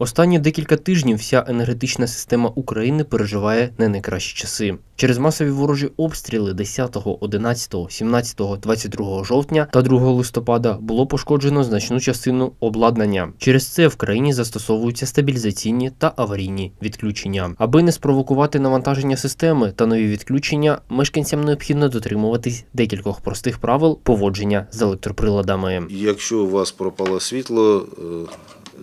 Останні декілька тижнів вся енергетична система України переживає не найкращі часи. Через масові ворожі обстріли 10, 11, 17, 22 жовтня та 2 листопада було пошкоджено значну частину обладнання. Через це в країні застосовуються стабілізаційні та аварійні відключення. Аби не спровокувати навантаження системи та нові відключення, мешканцям необхідно дотримуватись декількох простих правил поводження з електроприладами. Якщо у вас пропало світло е,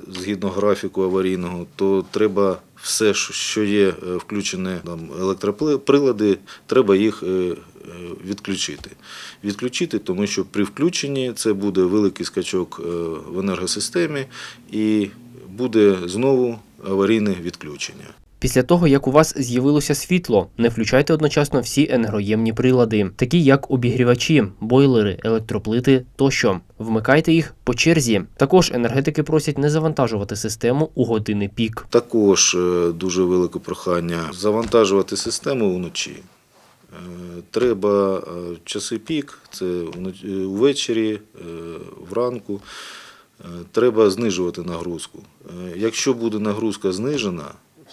згідно графіку аварійного, то треба все, що- є е, включене там електроприлади, треба їх е, е, відключити. Відключити, тому що при включенні це буде великий скачок в енергосистемі і буде знову аварійне відключення. Після того, як у вас з'явилося світло, не включайте одночасно всі енергоємні прилади, такі як обігрівачі, бойлери, електроплити тощо. Вмикайте їх по черзі. Також енергетики просять не завантажувати систему у години пік. Також е, дуже велике прохання завантажувати систему вночі. Е, Треба е, в часи пік, це е, ввечері, е, вранку. е, Треба знижувати нагрузку. Е, Якщо буде нагрузка знижена,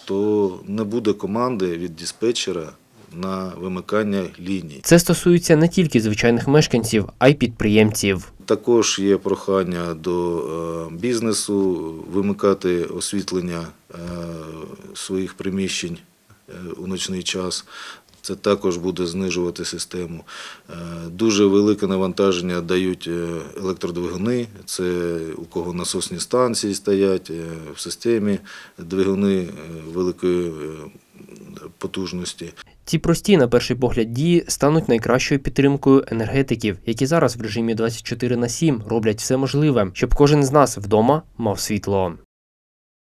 то не буде команди від диспетчера на вимикання ліній. Це стосується не тільки звичайних мешканців, а й підприємців. Також є прохання до е, бізнесу вимикати освітлення е, своїх приміщень е, у ночний час. Це також буде знижувати систему. Е, Дуже велике навантаження дають е, електродвигуни. Це у кого насосні станції стоять е, в системі двигуни великої потужності. Ці прості, на перший погляд, дії стануть найкращою підтримкою енергетиків, які зараз в режимі 24 на 7 роблять все можливе, щоб кожен з нас вдома мав світло.